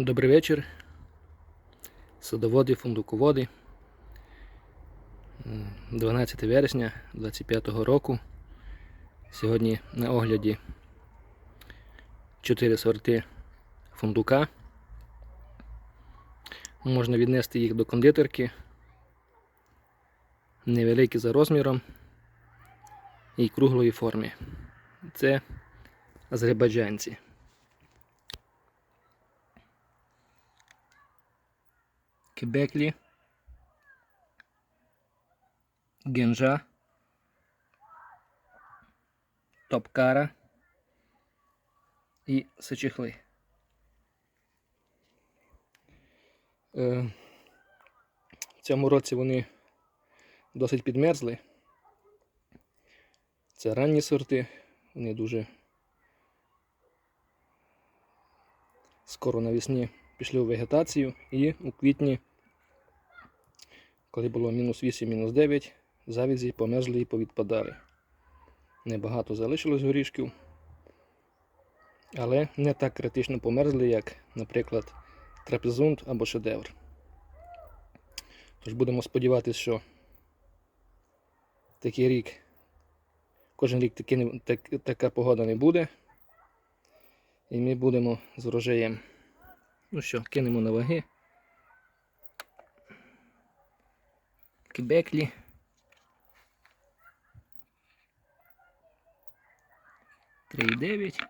Добрий вечір. Садоводи, фундуководи. 12 вересня 25 року. Сьогодні на огляді 4 сорти фундука. Можна віднести їх до кондитерки. Невеликі за розміром і круглої форми. Це азербайджанці. Кебеклі, Генжа, Топкара. І Сичехли. Е, В цьому році вони досить підмерзли. Це ранні сорти, вони дуже скоро навесні пішли у вегетацію. І у квітні, коли було мінус 8, мінус 9, завізі померзли і повідпадали. Небагато залишилось горішків, але не так критично померзли, як, наприклад, трапезунд або шедевр. Тож будемо сподіватися, що такий рік, кожен рік таки, так, така погода не буде. І ми будемо з врожаєм. Ну що, кинемо на ваги. Кебеклі. Три дев'ять.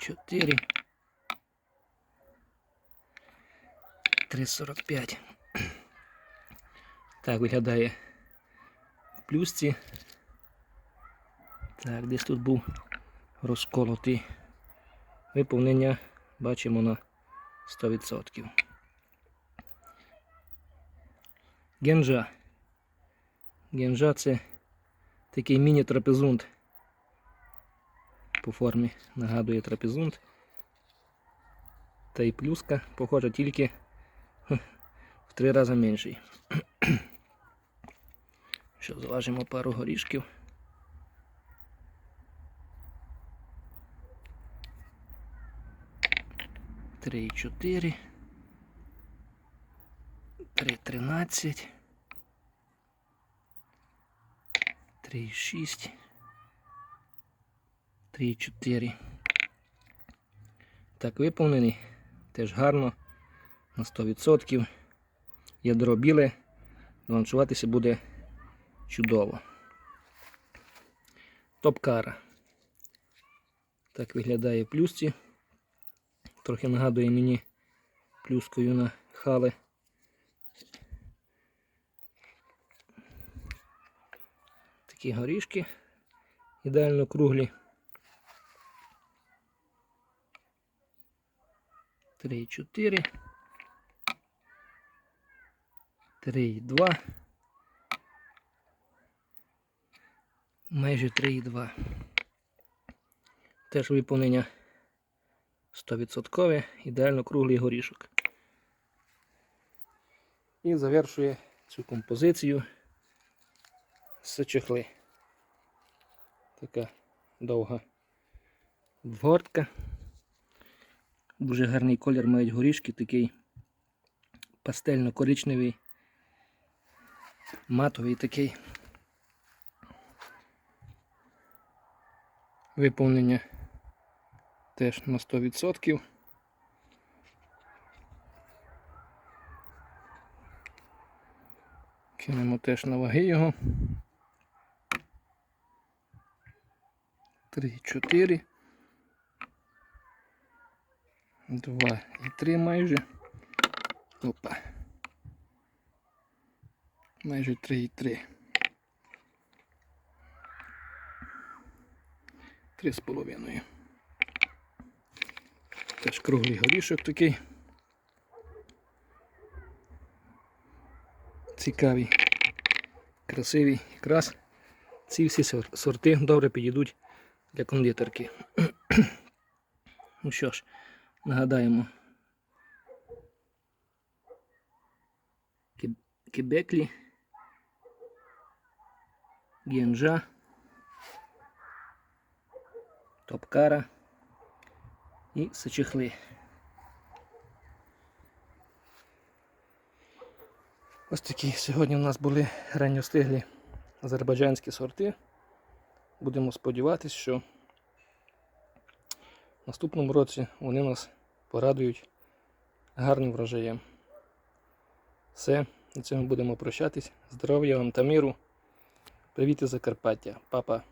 Чотири. Три сорок п'ять. Так виглядає в плюсці. Так, десь тут був розколотий. Виповнення бачимо на 100%. Генжа. Генжа це такий міні-трапезунд. По формі нагадує трапезунд. Та й плюска, похожа тільки в три рази менший. Що, зважимо пару горішків. Три, чотири. Три, тринадцять. Три, шість. Три, чотири. Так, виповнений. Теж гарно. На 100%. Ядро біле. Ланчуватися буде чудово. Топкара. Так виглядає плюсці. Трохи нагадує мені плюскою на хали. Такі горішки ідеально круглі. Три чотири. Три два. Майже три і два. Теж виповнення 100% ідеально круглий горішок. І завершує цю композицію сичехли. Така довга вгортка. Дуже гарний колір мають горішки, такий пастельно-коричневий, матовий такий. Виповнення теж на 100%. Кинемо теж на ваги його. 3, 4. 2 і 3 майже. Опа. Майже 3 і 3. 3 з половиною. Теж круглий горішок такий. Цікавий, красивий якраз. Ці всі сорти добре підійдуть для кондитерки. ну що ж, нагадаємо. Кебеклі, Генжа, Топкара, і сичехли. Ось такі сьогодні у нас були ранньостиглі азербайджанські сорти. Будемо сподіватися, що в наступному році вони нас порадують гарним врожаєм. Все, на цьому будемо прощатись. Здоров'я вам та миру. Привіт із Закарпаття, папа.